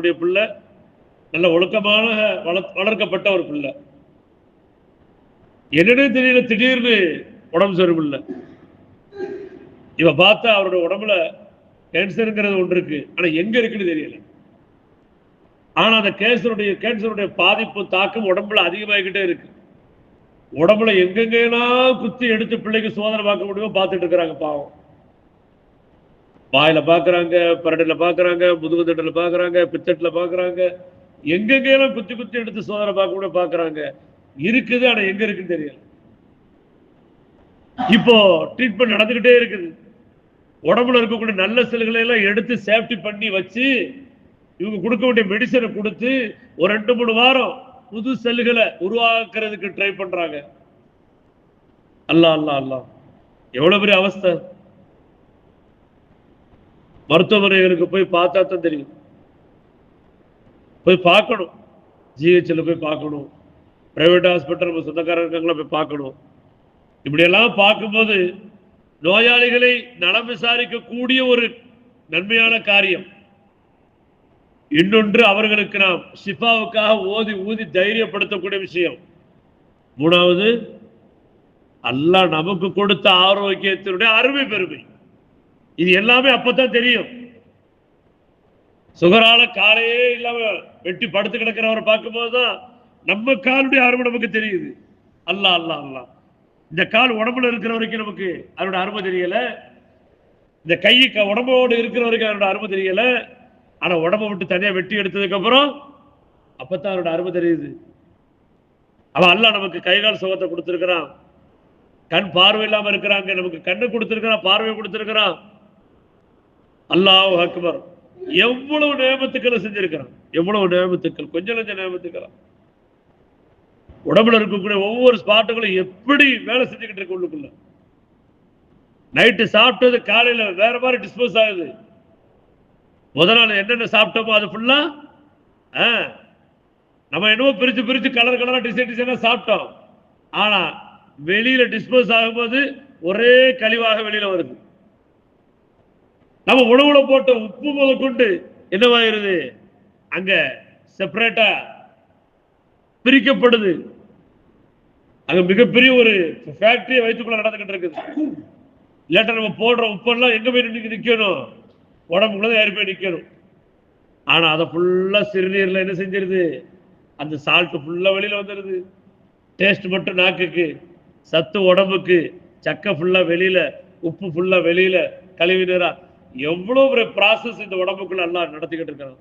உடைய பிள்ளை நல்ல ஒழுக்கமான வளர்க்கப்பட்ட ஒரு பிள்ளை. என்னன்னு தெரியல திடீர்னு உடம்பு சரியில்லை. இவ பார்த்தா அவருடைய உடம்புல கேன்சருங்கிறது ஒன்று இருக்கு. ஆனா எங்க இருக்குன்னு தெரியல. ஆனா அந்த கேன்சருடைய கேன்சருடைய பாதிப்பு தாக்கம் உடம்புல அதிகமாகிக்கிட்டே இருக்கு. உடம்புல எங்கெங்கெல்லாம் குத்தி எடுத்து பிள்ளைக்கு சோதனை பார்க்க முடியுமோ பார்த்துட்டு இருக்கிறாங்க பாவம். வாயில பாக்குறாங்க பரடையில பாக்குறாங்க முதுகுத்தட்டுல பாக்குறாங்க பித்தட்டுல பாக்குறாங்க. எங்கெங்கெல்லாம் குத்தி குத்தி எடுத்து சோதனை பார்க்க கூட பாக்குறாங்க. இருக்குது ஆனா எங்க இருக்குன்னு தெரியல. இப்போ ட்ரீட்மெண்ட் நடந்துகிட்டே இருக்குது. உடம்புல இருக்கக்கூடிய நல்ல செல்களை எல்லாம் எடுத்து சேஃப்டி பண்ணி வச்சு இவங்க கொடுக்க வேண்டிய மெடிசனை கொடுத்து ஒரு ரெண்டு மூணு வாரம் புது செல்களை உருவாக்குறதுக்கு ட்ரை பண்றாங்க. அல்லாஹ் அல்லாஹ் அல்லாஹ் எவ்வளவு பெரிய அவஸ்தை. மருத்துவமனைகளுக்கு போய் பார்த்தா தான் தெரியும். போய் பார்க்கணும். ஜிஹெச்சில் போய் பார்க்கணும். பிரைவேட் ஹாஸ்பிட்டல் நம்ம சொந்தக்காரங்க இருக்காங்களா போய் பார்க்கணும். இப்படியெல்லாம் பார்க்கும்போது நோயாளிகளை நலம் விசாரிக்கக்கூடிய ஒரு நன்மையான காரியம். இன்னொன்று அவர்களுக்கு நாம் ஷிஃபாவுக்காக ஓதி ஊதி தைரியப்படுத்தக்கூடிய விஷயம். மூணாவது அல்லாஹ் நமக்கு கொடுத்த ஆரோக்கியத்தினுடைய அருமை பெருமை. இது எல்லாமே அப்பதான் தெரியும். சுகரால காலையே இல்லாம வெட்டி படுத்து கிடக்கிறவரை பார்க்கும்போது தான் நம்ம காலுடைய அருமை நமக்கு தெரியுது. அல்லாஹ் அல்லாஹ் அல்லாஹ் இந்த கால் உடம்புல இருக்கிற வரைக்கும் நமக்கு அதனோட அருமை தெரியல. இந்த கை க- உடம்போடு இருக்கிற வரைக்கும் அதனோட அருமை தெரியல. ஆனா உடம்பை விட்டு தனியா வெட்டி எடுத்ததுக்கு அப்புறம் அப்பத்தான் அதனோட அருமை தெரியுது. அவன் அல்லாஹ் நமக்கு கை கால் சுகத்தை கொடுத்துருக்கிறான். கண் பார்வை இல்லாம இருக்கிறாங்க. நமக்கு கண்ணு கொடுத்துருக்கிறான் பார்வை கொடுத்துருக்கிறான். அல்லாஹ் அக்பர். எவ்வளவு நியமத்துக்களை செஞ்சிருக்கிறான். எவ்வளவு நேமத்துக்கள்? கொஞ்சம் கொஞ்சம் நேமத்துக்கள்? உடம்புல இருக்கக்கூடிய ஒவ்வொரு ஸ்பாட்டுகளும் எப்படி வேலை செஞ்சுக்கிட்டு இருக்கு உள்ளுக்குள்ள. நைட்டு சாப்பிட்டது காலையில வேற மாதிரி டிஸ்போஸ் ஆகுது. முதல் நாள் என்னென்ன சாப்பிட்டோமோ அது ஃபுல்லா நம்ம என்னவோ பிரிச்சு பிரிச்சு கலர் கலரா டிசைன் டிசைனா சாப்பிட்டோம். ஆனா வெளியில டிஸ்போஸ் ஆகும்போது ஒரே கழிவாக வெளியில வருது. நம்ம உணவுல போட்ட உப்பு முதற்கொண்டு என்னவாயிருது? அங்க செப்பரேட்டா பிரிக்கப்படுது. அங்க மிகப்பெரிய ஒரு ஃபேக்டரி வயிற்றுக்குள்ள நடந்துகிட்டு இருக்குது. இல்லாட்ட நம்ம போடுற உப்பெல்லாம் எங்க போய் நின்று நிக்கணும்? உடம்புக்குள்ள ஏறி போய் நிக்கணும். ஆனா அதை ஃபுல்லா சிறுநீர்ல என்ன செஞ்சிருது? அந்த சால்ட் ஃபுல்லா வெளியில வந்துருது. டேஸ்ட் மட்டும் நாக்குக்கு சத்து உடம்புக்கு சக்கை ஃபுல்லா வெளியில உப்பு ஃபுல்லா வெளியில கழிவு நீரா எவ்வளவு ஒரு ப்ராசஸ் இந்த உடம்புக்குள்ள எல்லாம் நடத்திக்கிட்டு இருக்காங்க?